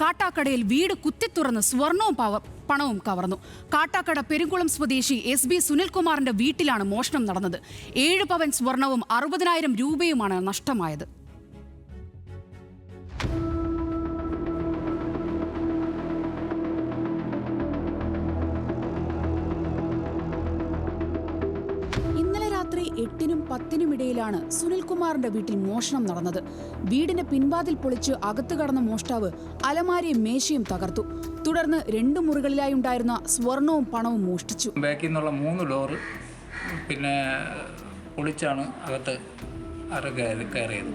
കാട്ടാക്കടയിൽ വീട് കുത്തിത്തുറന്ന് സ്വർണവും പണവും കവർന്നു. കാട്ടാക്കട പെരുങ്കുളം സ്വദേശി എസ് ബി സുനിൽകുമാറിന്റെ വീട്ടിലാണ് മോഷണം നടന്നത്. ഏഴ് പവൻ സ്വർണവും അറുപതിനായിരം രൂപയുമാണ് നഷ്ടമായത്. ഇന്നലെ രാത്രി എട്ടിനും പത്തിനും ഇടയിലാണ് സുനിൽകുമാറിന്റെ വീട്ടിൽ മോഷണം നടന്നത്. വീടിന്റെ പിൻവാതിൽ പൊളിച്ച് അകത്തു കടന്ന മോഷ്ടാവ് അലമാരിയും മേശയും തകർത്തു. തുടർന്ന് രണ്ടു മുറികളിലായി ഉണ്ടായിരുന്ന സ്വർണവും പണവും മോഷ്ടിച്ചു. ബാക്കിൽ നിന്നുള്ള മൂന്ന് ഡോറ് പിന്നെ പൊളിച്ചാണ് അകത്ത് കയറിയത്.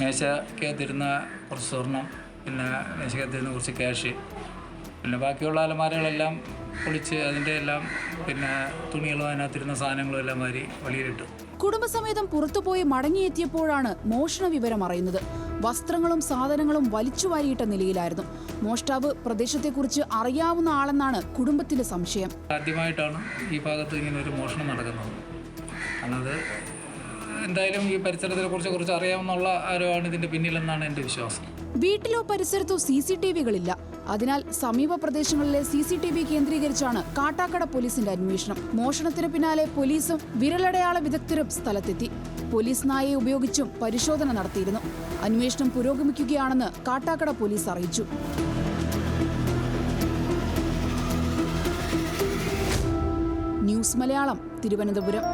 മേശക്കകത്തിരുന്ന കുറച്ച് സ്വർണം പിന്നെ മേശക്കകത്തിരുന്ന കുറച്ച് ക്യാഷ് പിന്നെ ബാക്കിയുള്ള അലമാരകളെല്ലാം പൊളിച്ച് അതിന്റെ എല്ലാം പിന്നെ തുണികളും അതിനകത്തിരുന്ന സാധനങ്ങളും എല്ലാം മാറി വെളിയിലിട്ടു കുടുംബസമേതം പുറത്തുപോയി മടങ്ങിയെത്തിയപ്പോഴാണ് മോഷണ വിവരം അറിയുന്നത്. വസ്ത്രങ്ങളും സാധനങ്ങളും വലിച്ചു വാരിയിട്ട നിലയിലായിരുന്നു. മോഷ്ടാവ് പ്രദേശത്തെക്കുറിച്ച് അറിയാവുന്ന ആളെന്നാണ് കുടുംബത്തിന്റെ സംശയം. ആദ്യമായിട്ടാണ് ഈ ഭാഗത്ത് ഇങ്ങനെ ഒരു മോഷണം നടക്കുന്നത്. അല്ലാതെ എന്തായാലും ഈ പരിസരത്തിനെ കുറിച്ച് കുറിച്ച് അറിയാവുന്ന ആരോ ആണ് ഇതിന്റെ പിന്നിലെന്നാണ് എന്റെ വിശ്വാസം. വീട്ടിലോ പരിസരത്തോ സി സി ടി വികളില്ല. അതിനാൽ സമീപ പ്രദേശങ്ങളിലെ സി സി ടി വി കേന്ദ്രീകരിച്ചാണ് കാട്ടാക്കട പോലീസിന്റെ അന്വേഷണം. മോഷണത്തിന് പിന്നാലെ പോലീസും വിരലടയാള വിദഗ്ധരും സ്ഥലത്തെത്തി. പോലീസ് നായയെ ഉപയോഗിച്ചും പരിശോധന നടത്തിയിരുന്നു. അന്വേഷണം പുരോഗമിക്കുകയാണെന്ന് കാട്ടാക്കട പോലീസ് അറിയിച്ചു. ന്യൂസ് മലയാളം തിരുവനന്തപുരം.